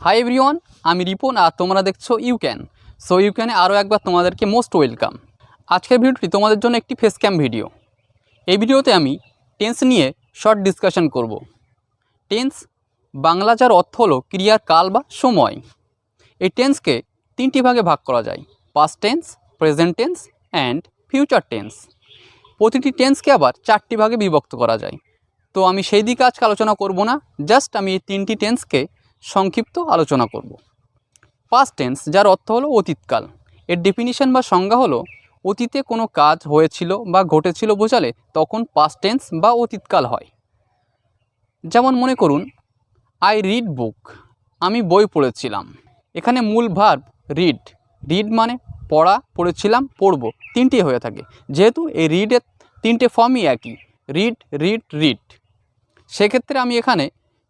Hi everyone আমি রিপন আর তোমরা দেখছ ইউ ক্যান সো ইউ ক্যানে আরও একবার তোমাদেরকে মোস্ট ওয়েলকাম আজকের ভিডিওটি তোমাদের জন্য একটি ফেস ক্যাম ভিডিও এই ভিডিওতে আমি টেন্স নিয়ে শর্ট ডিসকাশন করব। টেন্স বাংলা যার অর্থ হলো ক্রিয়ার কাল বা সময়। এই টেন্সকে তিনটি ভাগে ভাগ করা যায়। Past tense present tense and future tense প্রতিটি টেন্সকে আবার চারটি ভাগে বিভক্ত করা যায়। তো আমি সেই দিকে আজকে আলোচনা করব না। জাস্ট আমি এই তিনটি টেন্সকে সংক্ষিপ্ত আলোচনা করব। পাস্ট টেন্স যার অর্থ হলো অতীতকাল। এর ডেফিনিশন বা সংজ্ঞা হলো, অতীতে কোনো কাজ হয়েছিল বা ঘটেছিল বোঝালে তখন পাস্ট টেন্স বা অতীতকাল হয়। যেমন মনে করুন আই রিড বুক আমি বই পড়েছিলাম। এখানে মূল ভার্ব রিড রিড মানে পড়া, পড়েছিলাম, পড়ব, তিনটি হয়ে থাকে। যেহেতু এই রিডের তিনটে ফর্মই একই রিড রিড রিড সেক্ষেত্রে আমি এখানে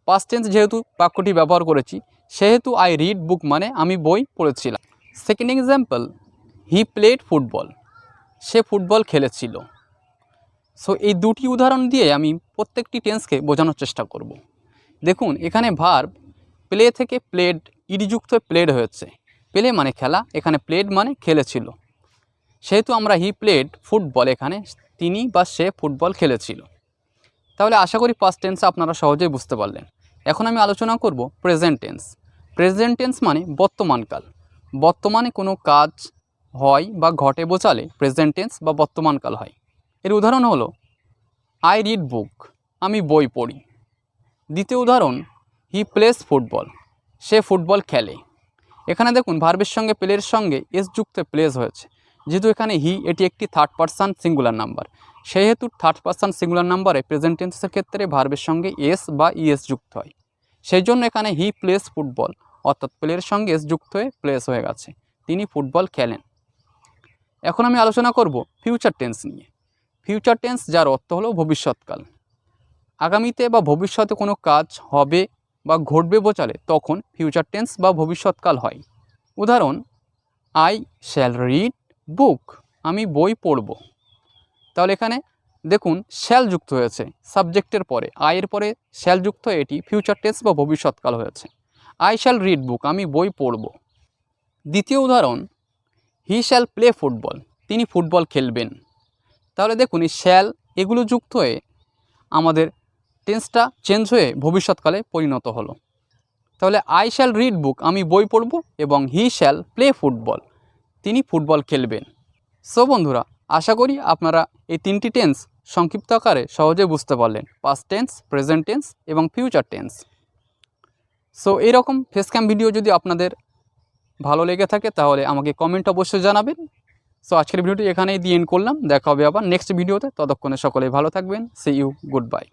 পাস্ট টেন্স যেহেতু বাক্যটি ব্যবহার করেছি, সেহেতু আই রিড বুক মানে আমি বই পড়েছিলাম। Second example he played football say football খেলেছিল। সো এই দুটি উদাহরণ দিয়ে আমি প্রত্যেকটি টেন্সকে বোঝানোর চেষ্টা করব। দেখুন, এখানে ভার্ব প্লে থেকে প্লেড ইডিযুক্ত প্লেড হয়েছে। প্লে মানে খেলা, এখানে প্লেড মানে খেলেছিল। সেহেতু আমরা হি প্লেড ফুটবল এখানে তিনি বা সে ফুটবল খেলেছিল। তাহলে আশা করি পাস্ট টেন্স আপনারা সহজেই বুঝতে পারলেন। এখন আমি আলোচনা করব প্রেজেন্ট টেন্স প্রেজেন্ট টেন্স মানে বর্তমানকাল বর্তমানে কোনো কাজ হয় বা ঘটে বোঝালে প্রেজেন্ট টেন্স বা বর্তমানকাল হয়। এর উদাহরণ হলো আই রিড বুক আমি বই পড়ি। দ্বিতীয় উদাহরণ হি প্লেস ফুটবল সে ফুটবল খেলে। এখানে দেখুন ভার্বের সঙ্গে প্লের সঙ্গে এস যুক্ত প্লেস হয়েছে। যেহেতু এখানে হি এটি একটি থার্ড পার্সন সিঙ্গুলার নাম্বার সেহেতু থার্ড পার্সন সিঙ্গুলার নাম্বারে প্রেজেন্ট টেন্সের ক্ষেত্রে ভার্বের সঙ্গে এস বা ইএস যুক্ত হয়। সেই জন্য এখানে হি প্লেস ফুটবল, অর্থাৎ প্লের সঙ্গে এস যুক্ত হয়ে প্লেস হয়ে গেছে। তিনি ফুটবল খেলেন। এখন আমি আলোচনা করব ফিউচার টেন্স নিয়ে। ফিউচার টেন্স যার অর্থ হলো ভবিষ্যৎকাল। আগামীতে বা ভবিষ্যতে কোনো কাজ হবে বা ঘটবে বোঝালে তখন ফিউচার টেন্স বা ভবিষ্যৎকাল হয়। উদাহরণ, আই শ্যাল রিড বুক, আমি বই পড়ব। তাহলে এখানে দেখুন শ্যাল যুক্ত হয়েছে। সাবজেক্টের পরে আয়ের পরে শ্যাল যুক্ত এটি ফিউচার টেন্স বা ভবিষ্যৎকাল হয়েছে। আই শ্যাল রিড বুক আমি বই পড়ব। দ্বিতীয় উদাহরণ হি শ্যাল প্লে ফুটবল তিনি ফুটবল খেলবেন। তাহলে দেখুন এই শ্যাল এগুলো যুক্ত হয়ে আমাদের টেন্সটা চেঞ্জ হয়ে ভবিষ্যৎকালে পরিণত হলো। তাহলে আই শ্যাল রিড বুক আমি বই পড়ব এবং হি শ্যাল প্লে ফুটবল তিনি ফুটবল খেলবেন। সো বন্ধুরা আশা করি আপনারা এই তিনটি টেন্স সংক্ষিপ্ত আকারে সহজে বুঝতে পারলেন। পাস্ট টেন্স প্রেজেন্ট টেন্স এবং ফিউচার টেন্স সো এরকম ফেস ক্যাম ভিডিও যদি আপনাদের ভালো লেগে থাকে, তাহলে আমাকে কমেন্ট অবশ্যই জানাবেন। সো আজকের ভিডিওটি এখানেই দিয়ে এন্ড করলাম। দেখা হবে আবার নেক্সট ভিডিওতে ততক্ষণে সকলে ভালো থাকবেন। C you good bye